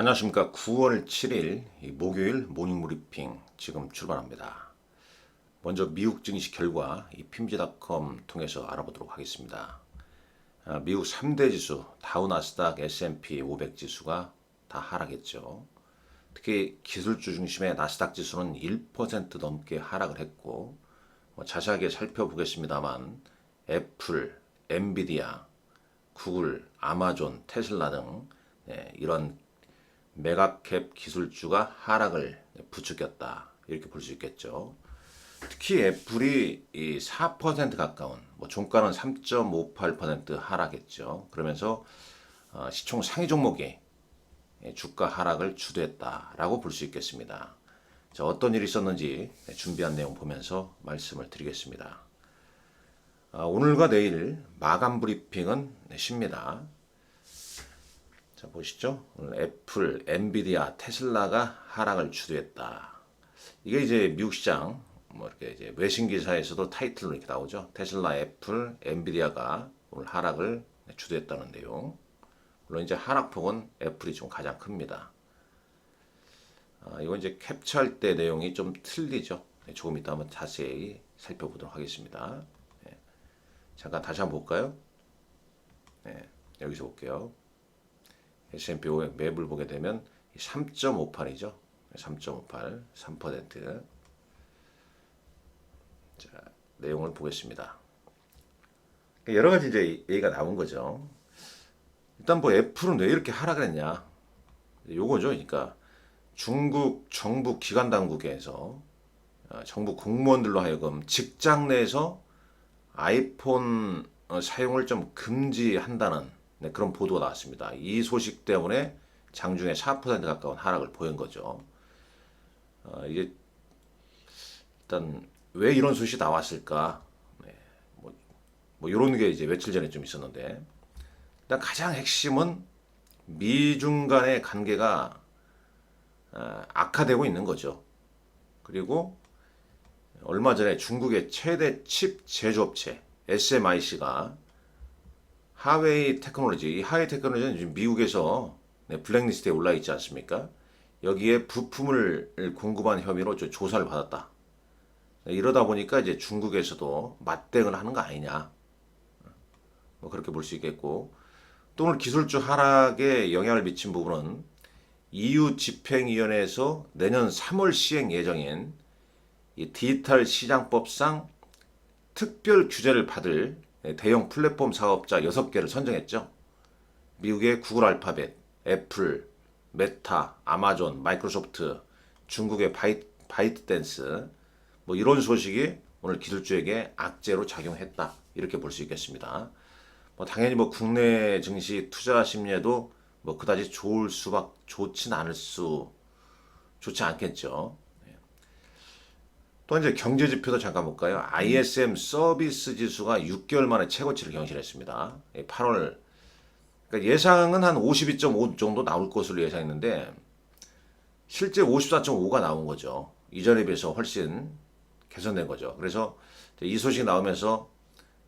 안녕하십니까. 9월 7일 이 목요일 모닝 브리핑 지금 출발합니다. 먼저 미국 증시 결과 이 핌지닷컴 통해서 알아보도록 하겠습니다. 아, 미국 3대 지수 다우 나스닥 S&P 500 지수가 다 하락했죠. 특히 기술주 중심의 나스닥 지수는 1% 넘게 하락을 했고 뭐 자세하게 살펴보겠습니다만 애플, 엔비디아, 구글, 아마존, 테슬라 등 예, 이런 메가캡 기술주가 하락을 부추겼다 이렇게 볼 수 있겠죠. 특히 애플이 이4% 가까운 뭐 종가는 3.58% 하락했죠. 그러면서 어, 시총 상위 종목이 예, 주가 하락을 주도했다라고 볼 수 있겠습니다. 자, 어떤 일이 있었는지 네, 준비한 내용 보면서 말씀을 드리겠습니다. 아, 오늘과 내일 마감 브리핑은 네, 쉽니다. 자 보시죠. 오늘 애플, 엔비디아, 테슬라가 하락을 주도했다. 이게 이제 미국 시장 뭐 이렇게 이제 외신 기사에서도 타이틀로 이렇게 나오죠. 테슬라, 애플, 엔비디아가 오늘 하락을 주도했다는 내용. 물론 이제 하락폭은 애플이 좀 가장 큽니다. 아, 이건 이제 캡처할 때 내용이 좀 틀리죠. 네, 조금 이따 한번 자세히 살펴보도록 하겠습니다. 네. 잠깐 다시 한번 볼까요? 네, 여기서 볼게요. S&P 500 맵을 보게 되면 3.58이죠. 3.58, 3%. 자, 내용을 보겠습니다. 여러 가지 이제 얘기가 나온 거죠. 일단 뭐 애플은 왜 이렇게 하락을 했냐? 요거죠. 그러니까 중국 정부 기관 당국에서 어, 정부 공무원들로 하여금 직장 내에서 아이폰 어, 사용을 좀 금지한다는 네, 그런 보도가 나왔습니다. 이 소식 때문에 장중에 4% 가까운 하락을 보인 거죠. 어, 이게 일단 왜 이런 소식이 나왔을까? 네, 뭐, 뭐 이런 게 이제 며칠 전에 좀 있었는데 일단 가장 핵심은 미중 간의 관계가 어, 악화되고 있는 거죠. 그리고 얼마 전에 중국의 최대 칩 제조업체 SMIC가 하웨이 테크놀로지, 이 하웨이 테크놀로지는 지금 미국에서 네, 블랙리스트에 올라 있지 않습니까? 여기에 부품을 공급한 혐의로 저 조사를 받았다. 네, 이러다 보니까 이제 중국에서도 맞대응을 하는 거 아니냐. 뭐 그렇게 볼 수 있겠고 또 오늘 기술주 하락에 영향을 미친 부분은 EU 집행위원회에서 내년 3월 시행 예정인 이 디지털 시장법상 특별 규제를 받을 대형 플랫폼 사업자 6개를 선정했죠. 미국의 구글 알파벳, 애플, 메타, 아마존, 마이크로소프트, 중국의 바이, 바이트 댄스 뭐 이런 소식이 오늘 기술주에게 악재로 작용했다. 이렇게 볼 수 있겠습니다. 뭐 당연히 뭐 국내 증시 투자 심리에도 뭐 그다지 좋을 수밖 좋진 않을 수 좋지 않겠죠. 네. 또 이제 경제 지표도 잠깐 볼까요? ISM 서비스 지수가 6개월 만에 최고치를 경신했습니다. 8월 그러니까 예상은 한 52.5 정도 나올 것으로 예상했는데 실제 54.5가 나온 거죠. 이전에 비해서 훨씬 개선된 거죠. 그래서 이 소식이 나오면서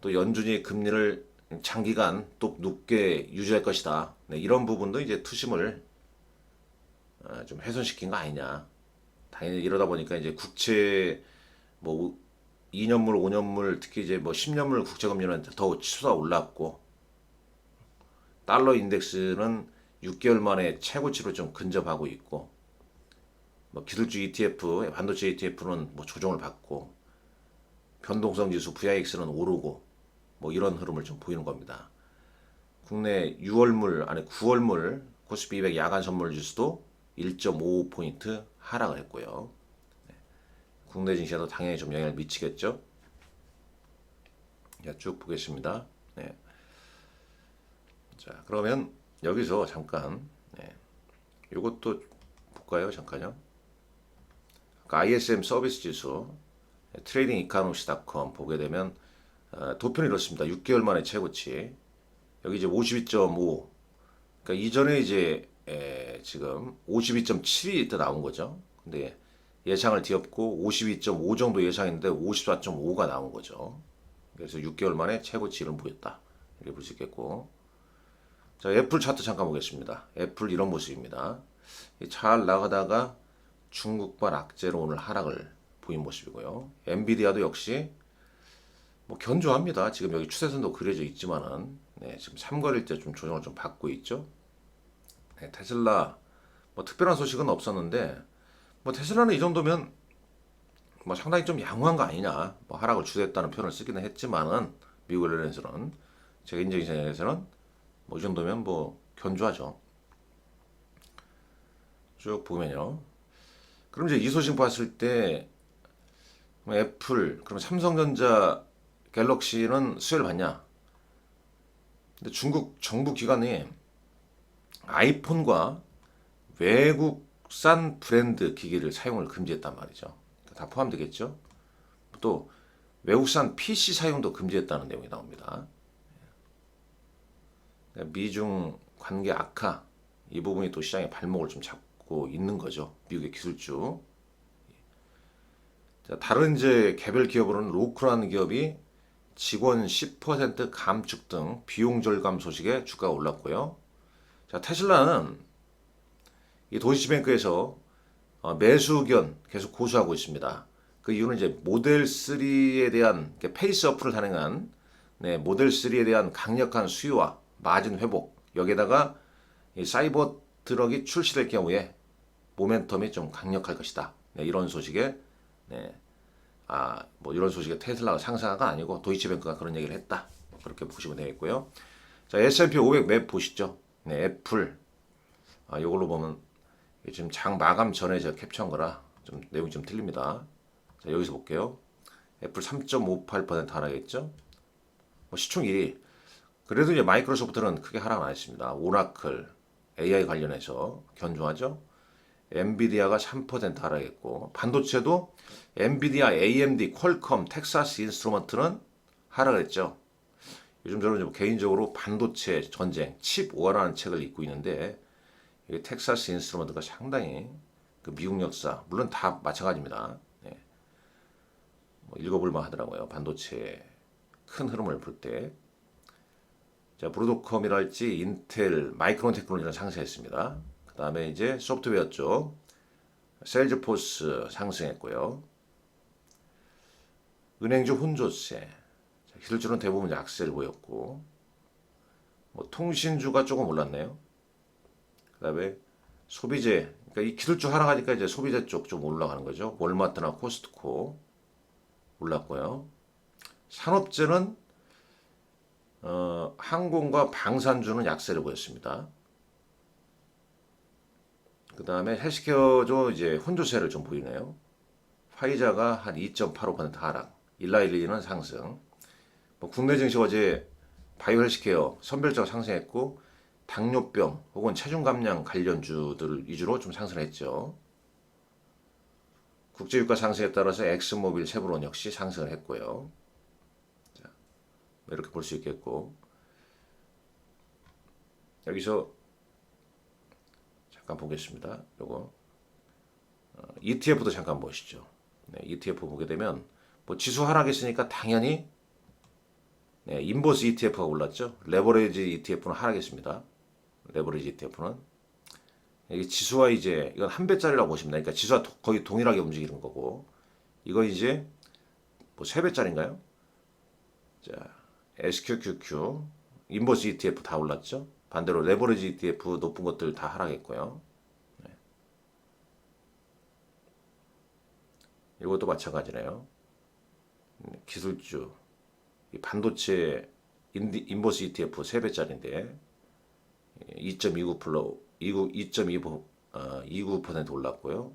또 연준이 금리를 장기간 또 높게 유지할 것이다. 네, 이런 부분도 이제 투심을 어, 좀 훼손시킨 거 아니냐. 당연히 이러다 보니까 이제 국채 뭐 2년물, 5년물, 특히 이제 뭐 10년물 국채금리는 더 치수가 올랐고 달러 인덱스는 6개월 만에 최고치로 좀 근접하고 있고 뭐 기술주 ETF, 반도체 ETF는 뭐 조정을 받고 변동성 지수 VIX는 오르고 뭐 이런 흐름을 좀 보이는 겁니다. 국내 6월물 아니 9월물 코스피 200 야간 선물 지수도 1.55포인트 하락을 했고요. 네. 국내 증시에도 당연히 좀 영향을 미치겠죠. 자, 쭉 보겠습니다. 네. 자, 그러면 여기서 잠깐 네. 이것도 볼까요? 잠깐요. 아까 ISM 서비스 지수 트레이딩 이카노시닷컴 보게 되면 어, 도표는 이렇습니다. 6개월 만에 최고치. 여기 이제 52.5. 그러니까 이전에 이제 에, 지금 52.7이 이때 나온 거죠. 근데 예상을 뒤엎고 52.5 정도 예상했는데 54.5가 나온 거죠. 그래서 6개월 만에 최고치를 보였다. 이렇게 볼 수 있겠고. 자, 애플 차트 잠깐 보겠습니다. 애플 이런 모습입니다. 잘 나가다가 중국발 악재로 오늘 하락을 보인 모습이고요. 엔비디아도 역시 뭐 견조합니다. 지금 여기 추세선도 그려져 있지만은 네, 지금 삼거리일 때좀 조정을 좀 받고 있죠. 네, 테슬라 뭐 특별한 소식은 없었는데 뭐 테슬라는 이 정도면 뭐 상당히 좀 양호한 거 아니냐 뭐 하락을 주도했다는 표현을 쓰기는 했지만은 미국 언론에서는 제 개인적인 생각에서는 뭐 이 정도면 뭐 견조하죠. 쭉 보면요. 그럼 이제 이 소식 봤을 때뭐 애플, 그럼 삼성전자 갤럭시는 수혜를 받냐? 근데 중국 정부 기관이 아이폰과 외국 산 브랜드 기기를 사용을 금지했단 말이죠. 다 포함되겠죠. 또 외국산 PC 사용도 금지했다는 내용이 나옵니다. 미중 관계 악화 이 부분이 또 시장의 발목을 좀 잡고 있는 거죠. 미국의 기술주. 자, 다른 이제 개별 기업으로는 로크라는 기업이 직원 10% 감축 등 비용 절감 소식에 주가가 올랐고요. 자, 테슬라는 이 도이치뱅크에서 어, 매수 의견 계속 고수하고 있습니다. 그 이유는 이제 모델 3에 대한 페이스어프를 단행한 네, 모델 3에 대한 강력한 수요와 마진 회복 여기에다가 이 사이버 트럭이 출시될 경우에 모멘텀이 좀 강력할 것이다. 네, 이런 소식에 네, 아, 뭐 이런 소식에 테슬라가 상승하가 아니고 도이치뱅크가 그런 얘기를 했다. 그렇게 보시면 되겠고요. 자, S&P 500 맵 보시죠. 네, 애플. 아, 이걸로 보면 지금 장 마감 전에 제가 캡처한 거라 좀 내용이 좀 틀립니다. 자, 여기서 볼게요. 애플 3.58% 하락했죠. 뭐 시총 1위. 그래도 이제 마이크로소프트는 크게 하락 안 했습니다. 오라클, AI 관련해서 견조하죠. 엔비디아가 3% 하락했고 반도체도 엔비디아, AMD, 퀄컴, 텍사스 인스트루먼트는 하락했죠. 요즘 저는 좀 개인적으로 반도체 전쟁, 칩 워라는 책을 읽고 있는데 이게 텍사스 인스트루먼트가 상당히 그 미국 역사 물론 다 마찬가지입니다. 네. 뭐 읽어볼만 하더라고요. 반도체 큰 흐름을 볼 때. 자, 브로드컴이랄지 인텔, 마이크론 테크놀로지는 상승했습니다. 그 다음에 이제 소프트웨어 쪽 셀즈포스 상승했고요. 은행주 혼조세, 자, 기술주는 대부분 약세를 보였고, 뭐 통신주가 조금 올랐네요. 그 다음에 소비재, 그러니까 이 기술주 하락하니까 이제 소비재 쪽 좀 올라가는 거죠. 월마트나 코스트코 올랐고요. 산업재는 어, 항공과 방산주는 약세를 보였습니다. 그 다음에 헬스케어도 이제 혼조세를 좀 보이네요. 화이자가 한 2.85% 하락, 일라일리는 상승. 뭐 국내 증시 어제 바이오 헬스케어 선별적 상승했고 당뇨병 혹은 체중 감량 관련주들 위주로 좀 상승했죠. 국제유가 상승에 따라서 엑스모빌 세브론 역시 상승을 했고요. 자, 이렇게 볼 수 있겠고 여기서 잠깐 보겠습니다. 요거 어, ETF도 잠깐 보시죠. 네, ETF 보게 되면 뭐 지수 하락했으니까 당연히 네, 인버스 ETF가 올랐죠. 레버리지 ETF는 하락했습니다. 레버리지 ETF는 이게 지수와 이제 이건 한 배짜리라고 보시면 되니까 그러니까 지수와 도- 거의 동일하게 움직이는 거고 이거 이제 뭐 세 배짜리인가요? 자, SQQQ 인버스 ETF 다 올랐죠. 반대로 레버리지 ETF 높은 것들 다 하락했고요. 네. 이것도 마찬가지네요. 음, 기술주 이 반도체 인디, 인버스 ETF 3배짜리인데 2.29 플러 2.29 어, 29% 올랐고요.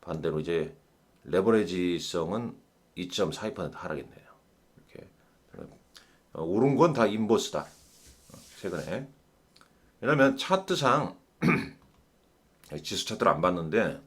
반대로 이제 레버리지성은 2.42% 하락했네요. 이렇게 어, 오른 건 다 인버스다. 어, 최근에 왜냐면 차트상 지수 차트를 안 봤는데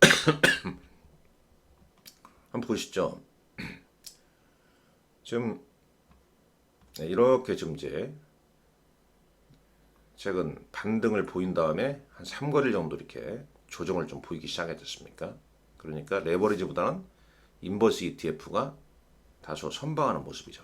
한번 보시죠. 지금 네, 이렇게 지금 이제 최근 반등을 보인 다음에 한 3거리 정도 이렇게 조정을 좀 보이기 시작했습니까? 그러니까 레버리지보다는 인버스 ETF가 다소 선방하는 모습이죠.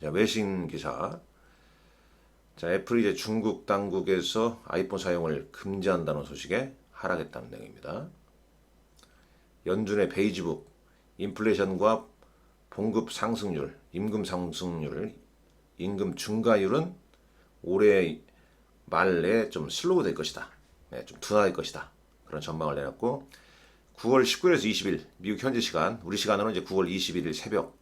자, 외신 기사. 자, 애플이 이제 중국 당국에서 아이폰 사용을 금지한다는 소식에 하락했다는 내용입니다. 연준의 베이지북, 인플레이션과 봉급 상승률, 임금 상승률, 임금 증가율은 올해 말에 좀 슬로우 될 것이다. 네, 좀 둔화될 것이다. 그런 전망을 내놨고 9월 19일에서 20일 미국 현지 시간, 우리 시간으로 이제 9월 21일 새벽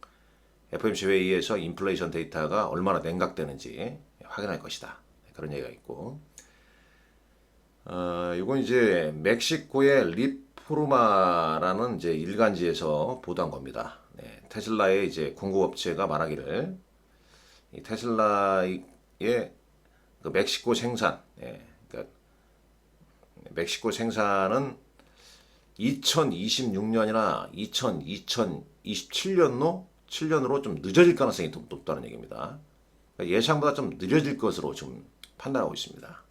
FOMC 회의에서 인플레이션 데이터가 얼마나 냉각되는지 확인할 것이다. 그런 얘기가 있고, 어, 이건 이제 멕시코의 리포르마라는 이제 일간지에서 보도한 겁니다. 네, 테슬라의 이제 공급업체가 말하기를 이 테슬라의 그 멕시코 생산, 예, 그러니까 멕시코 생산은 2026년이나 2000, 2027년로 7년으로 좀 늦어질 가능성이 높- 높다는 얘기입니다. 그러니까 예상보다 좀 느려질 것으로 지금 판단하고 있습니다.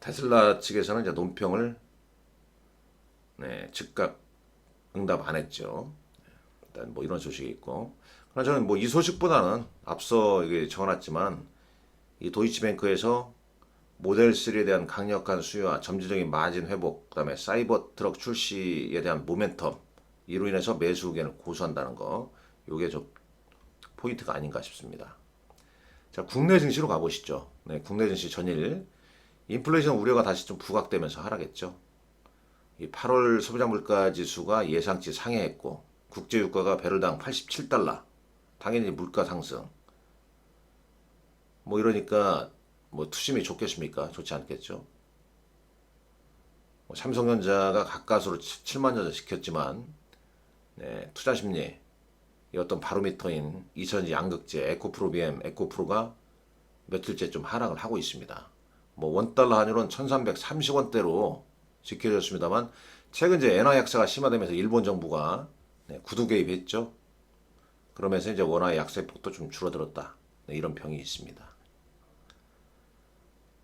테슬라 측에서는 이제 논평을 네, 즉각 응답 안 했죠. 뭐 이런 소식이 있고. 그러나 저는 뭐 이 소식보다는 앞서 이게 적어놨지만 이 도이치뱅크에서 모델 3에 대한 강력한 수요와 점진적인 마진 회복, 그다음에 사이버 트럭 출시에 대한 모멘텀 이로 인해서 매수 의견을 고수한다는 거, 요게 좀 포인트가 아닌가 싶습니다. 자, 국내 증시로 가보시죠. 네, 국내 증시 전일 인플레이션 우려가 다시 좀 부각되면서 하락했죠. 이 8월 소비자 물가 지수가 예상치 상회했고 국제 유가가 배럴당 87달러. 당연히 물가 상승. 뭐 이러니까 뭐 투심이 좋겠습니까? 좋지 않겠죠. 뭐 삼성전자가 가까스로 7만 전자 시켰지만 네, 투자 심리 이 어떤 바로미터인 2000 양극재 에코프로 BM 에코프로가 며칠째 좀 하락을 하고 있습니다. 뭐 원달러 환율은 1330원대로 지켜졌습니다만 최근 이제 엔화 약세가 심화되면서 일본 정부가 네, 구두 개입했죠. 그러면서 이제 원화의 약세 폭도 좀 줄어들었다. 네, 이런 평이 있습니다.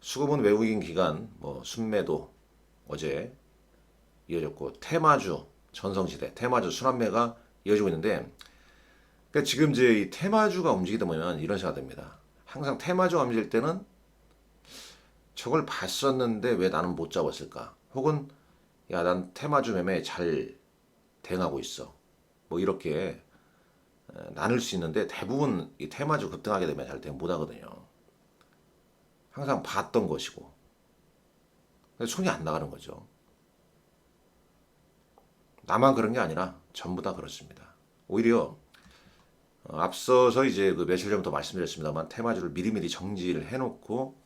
수급은 외국인 기관 뭐 순매도 어제 이어졌고 테마주 전성시대 테마주 순환매가 이어지고 있는데 그러니까 지금 이제 이 테마주가 움직이다 보면 이런 생각 됩니다. 항상 테마주가 움직일 때는 저걸 봤었는데 왜 나는 못 잡았을까? 혹은 야 난 테마주 매매 잘 대응하고 있어. 뭐 이렇게 에, 나눌 수 있는데 대부분 이 테마주 급등하게 되면 잘 대응 못 하거든요. 항상 봤던 것이고 손이 안 나가는 거죠. 나만 그런 게 아니라 전부 다 그렇습니다. 오히려 어, 앞서서 이제 그 며칠 전부터 말씀드렸습니다만 테마주를 미리미리 정지를 해놓고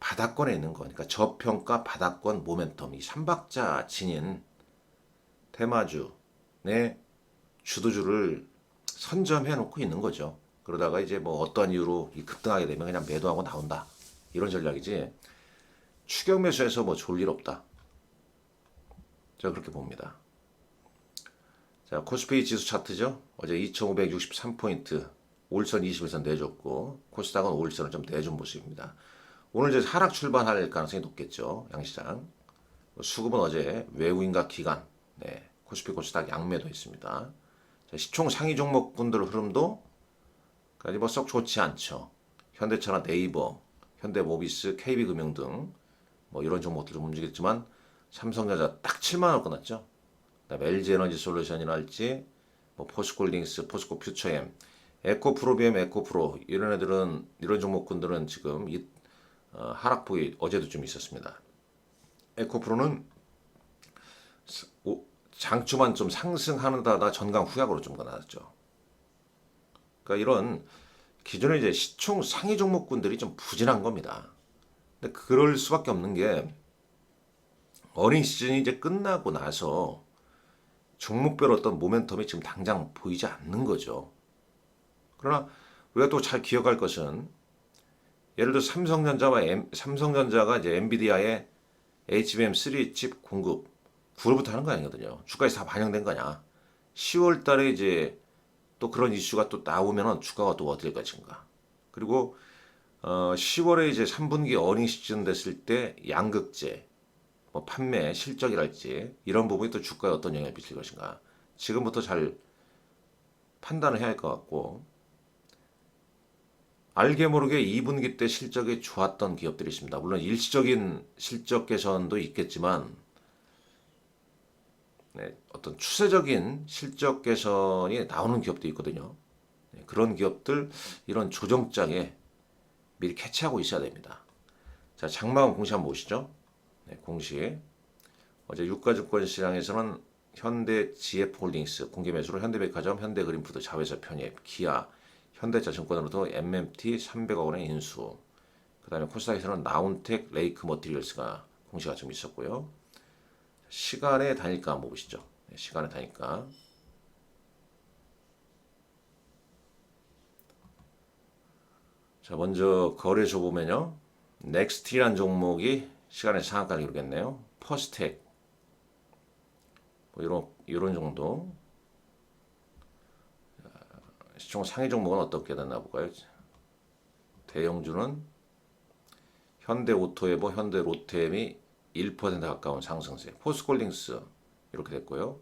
바닥권에 있는 거니까 저평가 바닥권 모멘텀 이 삼박자 진인 테마주의 주도주를 선점해 놓고 있는 거죠. 그러다가 이제 뭐 어떠한 이유로 이 급등하게 되면 그냥 매도하고 나온다. 이런 전략이지. 추격 매수해서 뭐 좋을 일 없다. 제가 그렇게 봅니다. 자, 코스피 지수 차트죠. 어제 2563포인트 올선 21선 내줬고 코스닥은 올선을 좀 내준 모습입니다. 오늘 이제 하락 출발할 가능성이 높겠죠. 양시장. 수급은 어제 외국인과 기관, 네, 코스피 코스닥 양매도 했습니다. 자, 시총 상위 종목군들 흐름도 까지 뭐 썩 좋지 않죠. 현대차나 네이버, 현대모비스, KB금융 등 뭐 이런 종목들 좀 움직였지만 삼성전자 딱 7만 원. 그다음에 LG에너지 솔루션이랄지 뭐 포스콜딩스, 포스코 퓨처엠, 에코프로비엠, 에코프로 이런 애들은 이런 종목군들은 지금 이 어, 하락폭이 어제도 좀 있었습니다. 에코프로는 장초만 좀 상승하는다다 전강 후약으로 좀 나왔죠. 그러니까 이런 기존에 이제 시총 상위 종목군들이 좀 부진한 겁니다. 근데 그럴 수밖에 없는 게 어린 시즌이 이제 끝나고 나서 종목별 어떤 모멘텀이 지금 당장 보이지 않는 거죠. 그러나 우리가 또 잘 기억할 것은 예를 들어 삼성전자와 M- 삼성전자가 이제 엔비디아의 HBM3 칩 공급 9월부터 하는 거 아니거든요. 주가에 다 반영된 거냐. 10월 달에 이제 또 그런 이슈가 또 나오면은 주가가 또될 것인가. 그리고 어 10월에 이제 3분기 어닝 시즌 됐을 때 양극재 뭐 판매 실적이랄지 이런 부분이 또 주가에 어떤 영향을 미칠 것인가. 지금부터 잘 판단을 해야 할 것 같고 알게 모르게 2분기 때 실적이 좋았던 기업들이 있습니다. 물론 일시적인 실적 개선도 있겠지만 네, 어떤 추세적인 실적 개선이 나오는 기업도 있거든요. 네, 그런 기업들 이런 조정장에 미리 캐치하고 있어야 됩니다. 자, 장마감 공시 한번 보시죠. 네, 공시. 어제 유가증권 시장에서는 현대지앱홀딩스 공개 매수로 현대백화점, 현대그린푸드 자회사 편입, 기아, 현대자증권으로도 MMT 300억 원의 인수. 그다음에 코스닥에서는 나운텍, 레이크 머티리얼스가 공시가 좀 있었고요. 시간의 단일가 한번 보시죠. 네, 시간의 단일가. 자, 먼저 거래소 보면요. 넥스티란 종목이 시간의 상한가를 이루겠네요. 퍼스텍 뭐 이런 이런 정도. 자, 시총 상위 종목은 어떻게 됐나 볼까요? 대형주는 현대 오토에버, 현대 로템이 1% 가까운 상승세. 포스콜딩스 이렇게 됐고요.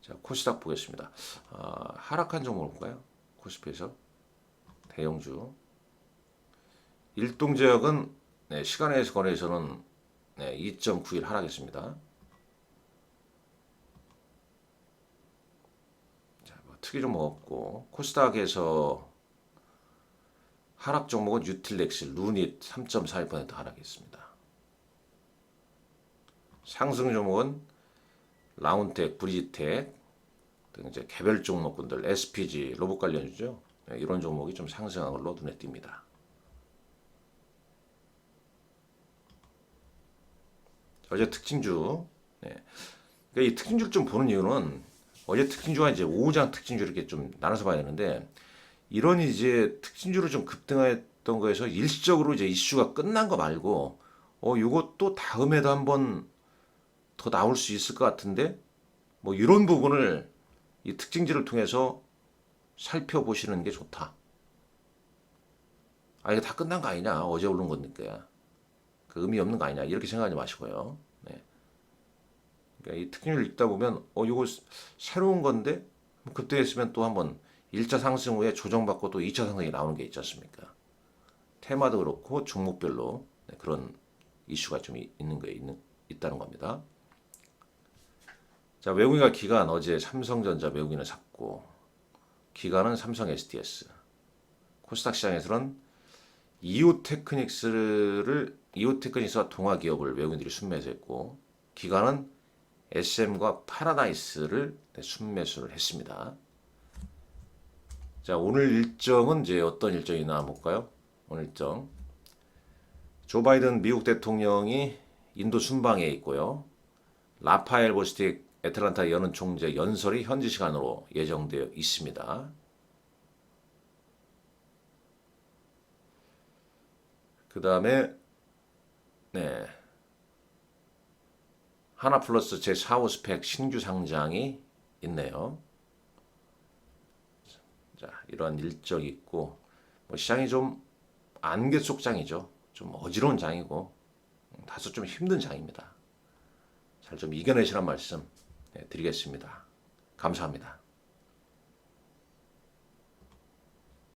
자, 코스닥 보겠습니다. 아, 하락한 종목을 볼까요? 코스피에서 대형주. 일동제약은 네, 시간에서 거래에서는 네, 2.91 하락했습니다. 자, 뭐 특이 종목 없고 코스닥에서 하락 종목은 유틸렉스, 루닛 3.41% 하락했습니다. 상승 종목은 라운텍, 브리지텍 등 이제 개별 종목군들, SPG, 로봇 관련주죠. 네, 이런 종목이 좀 상승한 걸로 눈에 띕니다. 어제 특징주. 네. 그러니까 이 특징주를 좀 보는 이유는 어제 특징주가 이제 5장 특징주 이렇게 좀 나눠서 봐야 되는데 이런 이제 특징주로 좀 급등했던 거에서 일시적으로 이제 이슈가 끝난 거 말고 어 요것도 다음에도 한번 더 나올 수 있을 것 같은데 뭐 이런 부분을 이 특징지를 통해서 살펴보시는 게 좋다. 아 이게 다 끝난 거 아니냐 어제 오른 거니까 그 의미 없는 거 아니냐 이렇게 생각하지 마시고요. 네. 그러니까 이 특징을 읽다 보면 어 이거 새로운 건데 뭐 그때 했으면 또 한번 1차 상승 후에 조정받고 또 2차 상승이 나오는 게 있지 않습니까? 테마도 그렇고 종목별로 네, 그런 이슈가 좀 이- 있는 거에 있는 있다는 겁니다. 자 외국인과 기관 어제 삼성전자 외국인을 샀고 기관은 삼성 SDS 코스닥 시장에서는 이오테크닉스를 이오테크닉스와 동아 기업을 외국인들이 순매수했고 기관은 SM과 파라다이스를 네, 순매수를 했습니다. 자 오늘 일정은 이제 어떤 일정이 나와 볼까요? 오늘 일정 조 바이든 미국 대통령이 인도 순방에 있고요. 라파엘 보스틱 애틀란타 여는 총재 연설이 현지 시간으로 예정되어 있습니다. 그 다음에 네 하나 플러스 제 4호 스펙 신규 상장이 있네요. 자 이러한 일정이 있고 뭐 시장이 좀 안개 속 장이죠. 좀 어지러운 장이고 음, 다소 좀 힘든 장입니다. 잘 좀 이겨내시란 말씀 네, 드리겠습니다. 감사합니다.